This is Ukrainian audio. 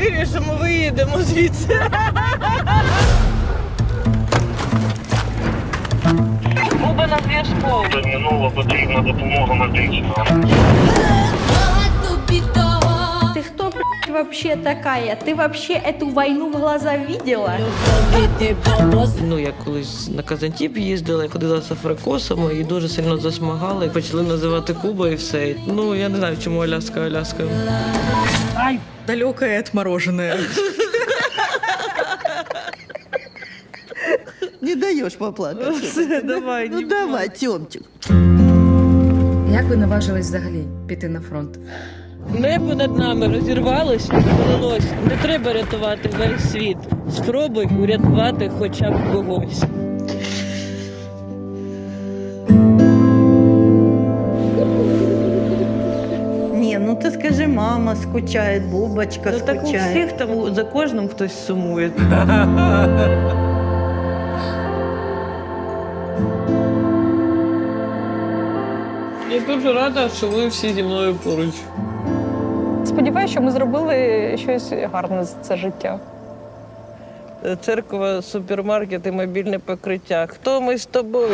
вірю, що ми виїдемо звідси. Буба на зв'язку. Терміново потрібна допомога медична вообще такая? Ты вообще эту войну в глаза видела? Ну, я колись на Казантіп їздила, ходила з африкосами і дуже сильно засмагали. Почали називати Куба і все. Ну, я не знаю, чому Аляска, Аляска. Далекое отмороженное. Не даешь поплакать. Все, давай, Ну не давай, Тёмчик. Як ви наважились взагалі піти на фронт? Небо над нами розірвалось і. Не треба рятувати весь світ. Спробуй урятувати хоча б когось. Не, ну ты скажи, мама скучает, Бубочка Ну, так у всіх там за кожним хтось сумує. Я дуже рада, що ви всі зі мною поруч. Сподіваюся, що ми зробили щось гарне за це життя. Церква, супермаркет і мобільне покриття. Хто ми з тобою?